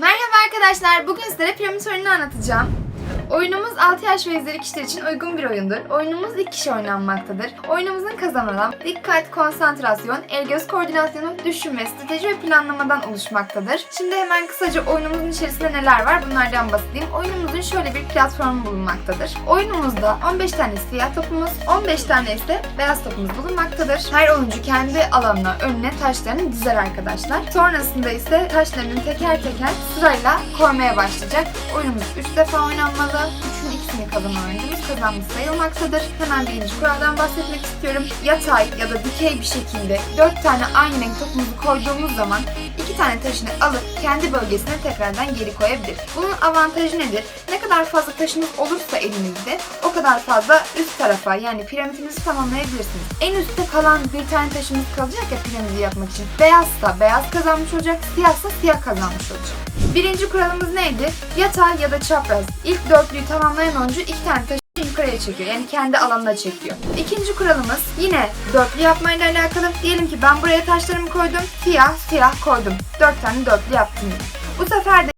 Merhaba arkadaşlar. Bugün sizlere piramit oyununu anlatacağım. Oyunumuz 6 yaş ve üzeri kişiler için uygun bir oyundur. Oyunumuz ilk kişi oynanmaktadır. Oyunumuzun kazananı dikkat, konsantrasyon, el göz koordinasyonu, düşünme, strateji ve planlamadan oluşmaktadır. Şimdi hemen kısaca oyunumuzun içerisinde neler var bunlardan bahsedeyim. Oyunumuzun şöyle bir platformu bulunmaktadır. Oyunumuzda 15 tane siyah topumuz, 15 tane ise beyaz topumuz bulunmaktadır. Her oyuncu kendi alanına, önüne taşlarını dizer arkadaşlar. Sonrasında ise taşlarını teker teker sırayla koymaya başlayacak. Oyunumuz 3 defa oynanmalı. Üçün ikisini kazanan oyuncumuz kazanmış sayılmaktadır. Hemen birinci kuraldan bahsetmek istiyorum. Yatay ya da dikey bir şekilde 4 tane aynı renk topumuzu koyduğumuz zaman tane taşını alıp kendi bölgesine tekrardan geri koyabilir. Bunun avantajı nedir? Ne kadar fazla taşınız olursa elinizde o kadar fazla üst tarafa yani piramidinizi tamamlayabilirsiniz. En üstte kalan bir tane taşınız kalacak ya piramidi yapmak için. Beyazsa beyaz kazanmış olacak, siyahsa siyah kazanmış olacak. Birinci kuralımız neydi? Yatay ya da çapraz. İlk dörtlüyü tamamlayan oyuncu iki tane taşı yukarıya çekiyor. Yani kendi alanına çekiyor. İkinci kuralımız yine dörtlü yapmayla alakalı. Diyelim ki ben buraya taşlarımı koydum. Siyah, siyah koydum. Dört tane dörtlü yaptım. Bu sefer de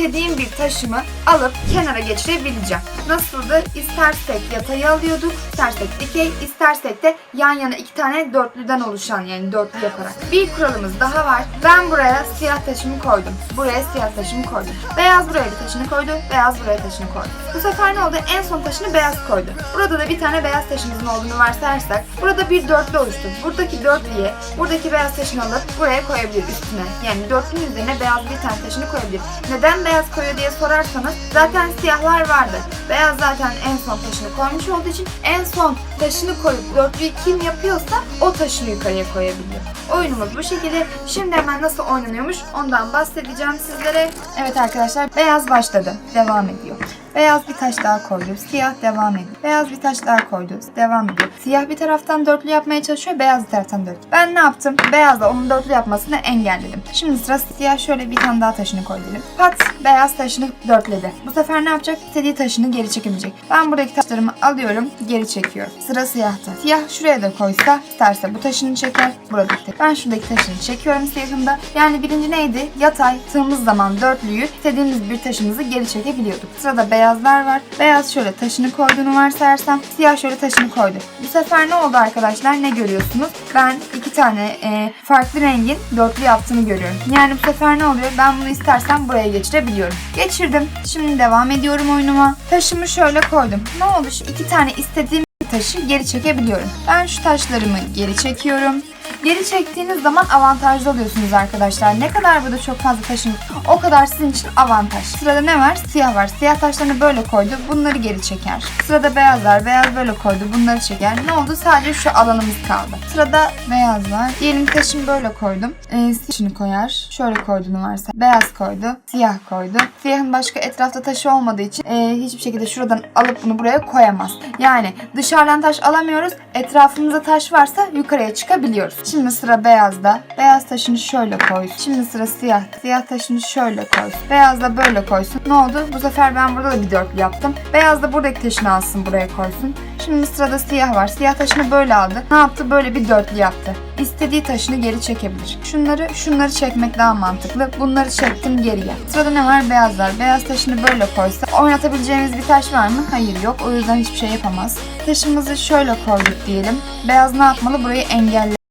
istediğim bir taşımı alıp kenara geçirebileceğim. Nasıldı? İstersek yatayı alıyorduk, istersek dikey, istersek de yan yana iki tane dörtlüden oluşan yani dörtlü yaparak. Bir kuralımız daha var. Ben buraya siyah taşımı koydum. Buraya siyah taşımı koydum. Beyaz buraya bir taşını koydu, beyaz buraya taşını koydu. Bu sefer ne oldu? En son taşını beyaz koydu. Burada da bir tane beyaz taşımızın olduğunu varsayarsak burada bir dörtlü oluştu. Buradaki dörtlüye buradaki beyaz taşını alıp buraya koyabilir üstüne. Yani dörtlünün üzerine beyaz bir tane taşını koyabilir. Neden beyaz koyuyor diye sorarsanız zaten siyahlar vardı. Beyaz zaten en son taşını koymuş olduğu için en son taşını koyup dörtlüyü kim yapıyorsa o taşını yukarıya koyabiliyor. Oyunumuz bu şekilde. Şimdi hemen nasıl oynanıyormuş ondan bahsedeceğim sizlere. Evet arkadaşlar beyaz başladı. Devam ediyor. Beyaz bir taş daha koydu. Siyah devam ediyor. Beyaz bir taş daha koydu. Devam ediyor. Siyah bir taraftan dörtlü yapmaya çalışıyor. Beyaz bir taraftan dörtlü. Ben ne yaptım? Beyazla onun dörtlü yapmasını engelledim. Şimdi sıra siyah şöyle bir tane daha taşını koy dedim. Pat beyaz taşını dörtledi. Bu sefer ne yapacak? İstediği taşını geri çekebilecek. Ben buradaki taşlarımı alıyorum. Geri çekiyorum. Sıra siyahta. Siyah şuraya da koysa isterse bu taşını çeker. Buradaki. Ben şuradaki taşını çekiyorum siyahında. Yani birinci neydi? Yatay tığımız zaman dörtlüyü istediğimiz bir taşımızı geri çekebiliyorduk. Sırada beyazlar var. Beyaz şöyle taşını koyduğunu varsayarsam siyah şöyle taşını koydu. Bu sefer ne oldu arkadaşlar? Ne görüyorsunuz? Ben iki tane e, farklı rengin dörtlü yaptığını görüyorum. Yani bu sefer ne oluyor? Ben bunu istersem buraya geçirebiliyorum. Geçirdim. Şimdi devam ediyorum oyunuma. Taşımı şöyle koydum. Ne oldu? Şu iki tane istediğim taşı geri çekebiliyorum. Ben şu taşlarımı geri çekiyorum. Geri çektiğiniz zaman avantajlı oluyorsunuz arkadaşlar. Ne kadar burada çok fazla taşın o kadar sizin için avantaj. Sırada ne var? Siyah var. Siyah taşlarını böyle koydu. Bunları geri çeker. Sırada beyazlar. Beyaz böyle koydu. Bunları çeker. Ne oldu? Sadece şu alanımız kaldı. Sırada beyaz var. Diyelim taşımı böyle koydum. Ee, siyahını koyar. Şöyle koyduğunu varsa. Beyaz koydu. Siyah koydu. Siyahın başka etrafta taşı olmadığı için e, hiçbir şekilde şuradan alıp bunu buraya koyamaz. Yani dışarıdan taş alamıyoruz. Etrafımızda taş varsa yukarıya çıkabiliyoruz. Şimdi sıra beyazda. Beyaz taşını şöyle koy. Şimdi sıra siyah. Siyah taşını şöyle koy. Beyaz da böyle koysun. Ne oldu? Bu sefer ben burada da bir dörtlü yaptım. Beyaz da buradaki taşını alsın buraya koysun. Şimdi sırada siyah var. Siyah taşını böyle aldı. Ne yaptı? Böyle bir dörtlü yaptı. İstediği taşını geri çekebilir. Şunları, şunları çekmek daha mantıklı. Bunları çektim geriye. Sırada ne var? Beyazlar. Beyaz taşını böyle koysa oynatabileceğimiz bir taş var mı? Hayır yok. O yüzden hiçbir şey yapamaz. Taşımızı şöyle koyduk diyelim. Beyaz ne yapmalı? Burayı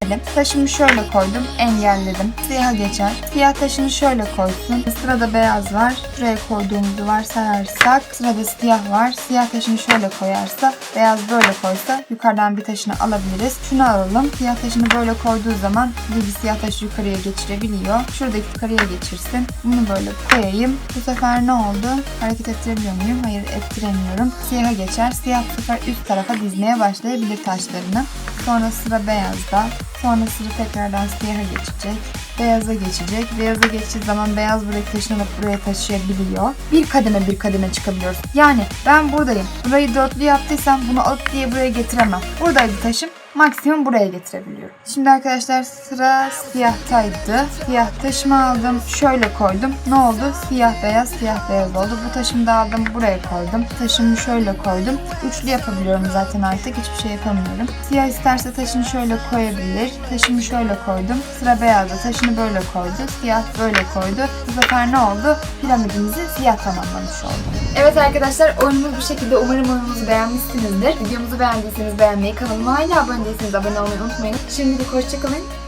engelleyelim. Taşımı şöyle koydum, engelledim. Siyaha geçer. Siyah taşını şöyle koysun. Sırada beyaz var. Şuraya koyduğumuzu varsayarsak sırada siyah var. Siyah taşını şöyle koyarsa, beyaz böyle koysa yukarıdan bir taşını alabiliriz. Şunu alalım. Siyah taşını böyle koyduğu zaman bir siyah taşı yukarıya geçirebiliyor. Şuradaki yukarıya geçirsin. Bunu böyle koyayım. Bu sefer ne oldu? Hareket ettirebiliyor muyum? Hayır ettiremiyorum. Siyaha geçer. Siyah bu sefer üst tarafa dizmeye başlayabilir taşlarını. Sonra sıra beyazda. Sonra sıra tekrardan siyaha geçecek. Beyaza geçecek. Beyaza geçtiği zaman beyaz buradaki taşını buraya taşıyabiliyor. Bir kademe bir kademe çıkabiliyoruz. Yani ben buradayım. Burayı dörtlü yaptıysam bunu alıp diye buraya getiremem. Buradaydı taşım. Maksimum buraya getirebiliyorum. Şimdi arkadaşlar sıra siyahtaydı. Siyah taşımı aldım. Şöyle koydum. Ne oldu? Siyah beyaz, siyah beyaz oldu. Bu taşımı da aldım. Buraya koydum. Taşımı şöyle koydum. Üçlü yapabiliyorum zaten artık. Hiçbir şey yapamıyorum. Siyah isterse taşını şöyle koyabilir. Taşımı şöyle koydum. Sıra beyazda taşını böyle koydu. Siyah böyle koydu. Bu sefer ne oldu? Piramidimizi siyah tamamlamış oldu. Evet arkadaşlar oyunumuz bu şekilde. Umarım oyunumuzu beğenmişsinizdir. Videomuzu beğendiyseniz beğenmeyi, kanalıma hala abone değilseniz abone olmayı unutmayın. Şimdilik hoşçakalın.